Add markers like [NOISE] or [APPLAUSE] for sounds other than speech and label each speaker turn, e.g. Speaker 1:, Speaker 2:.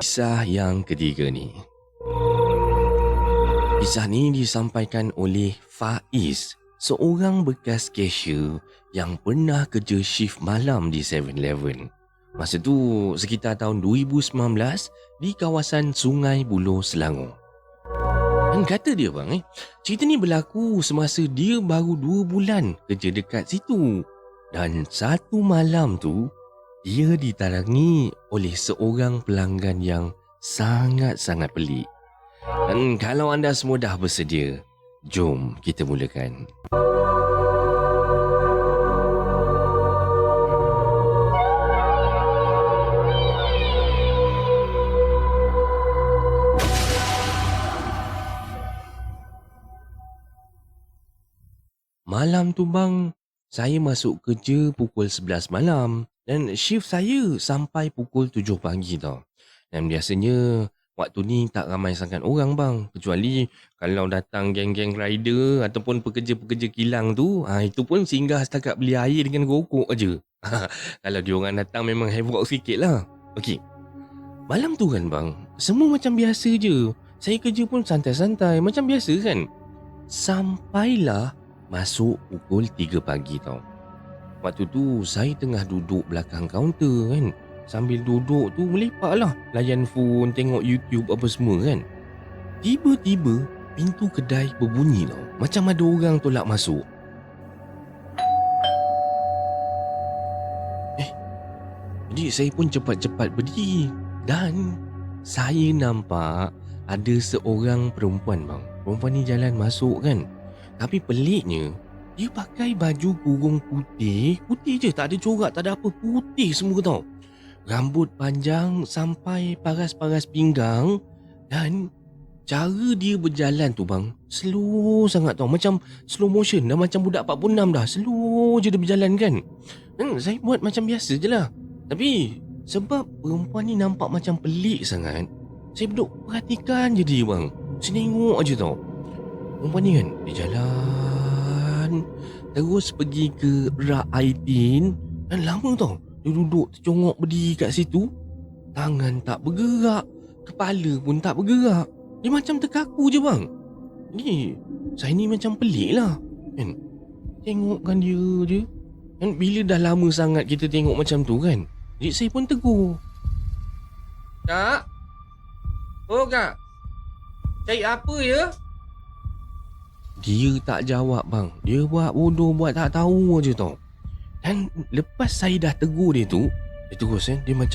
Speaker 1: Kisah yang ketiga ni. Kisah ni disampaikan oleh Faiz, seorang bekas cashier yang pernah kerja shift malam di 7-Eleven. Masa tu sekitar tahun 2019 di kawasan Sungai Buloh, Selangor. Dan kata dia bang, eh, cerita ni berlaku semasa dia baru 2 bulan kerja dekat situ. Dan satu malam tu, dia ditarangi oleh seorang pelanggan yang sangat-sangat pelik. Dan kalau anda semua dah bersedia, jom kita mulakan. Malam tu bang, saya masuk kerja pukul 11 malam dan shift saya sampai pukul 7 pagi tau. Dan biasanya waktu ni tak ramai sangat orang bang. Kecuali kalau datang geng-geng rider ataupun pekerja-pekerja kilang tu, ha, itu pun singgah setakat beli air dengan rokok aja. [LAUGHS] kalau diorang datang memang havoc sikit lah. Okey. Malam tu kan bang, semua macam biasa je. Saya kerja pun santai-santai macam biasa kan. Sampailah masuk pukul 3 pagi tau. Waktu tu saya tengah duduk belakang kaunter kan. Sambil duduk tu melepak lah. Layan phone, tengok YouTube apa semua kan. Tiba-tiba pintu kedai berbunyi tau. Macam ada orang tolak masuk. Eh, jadi saya pun cepat-cepat berdiri. Dan saya nampak ada seorang perempuan bang. Perempuan ni jalan masuk kan. Tapi peliknya, dia pakai baju kurung putih. Putih je, tak ada corak, tak ada apa. Putih semua tau. Rambut panjang sampai paras-paras pinggang. Dan cara dia berjalan tu bang, slow sangat tau. Macam slow motion. Dah macam budak 46 dah. Slow je dia berjalan kan. Hmm, saya buat macam biasa je lah. Tapi sebab perempuan ni nampak macam pelik sangat. Saya duduk perhatikan je dia bang. Saya tengok je tau. Perempuan ni kan Dia jalan Terus pergi ke rak Aidin Dan lama tau Dia duduk tercongok berdiri kat situ. Tangan tak bergerak Kepala pun tak bergerak. Dia macam terkaku je bang. Ni Saya ni macam pelik lah Kan? Tengokkan dia je. Kan bila dah lama sangat kita tengok macam tu kan Jadi saya pun tegur. Kak Oh kak. Cari apa ya? Dia tak jawab bang. Dia buat bodoh Buat tak tahu je tau. Dan lepas saya dah tegur dia tu Dia terus eh Dia macam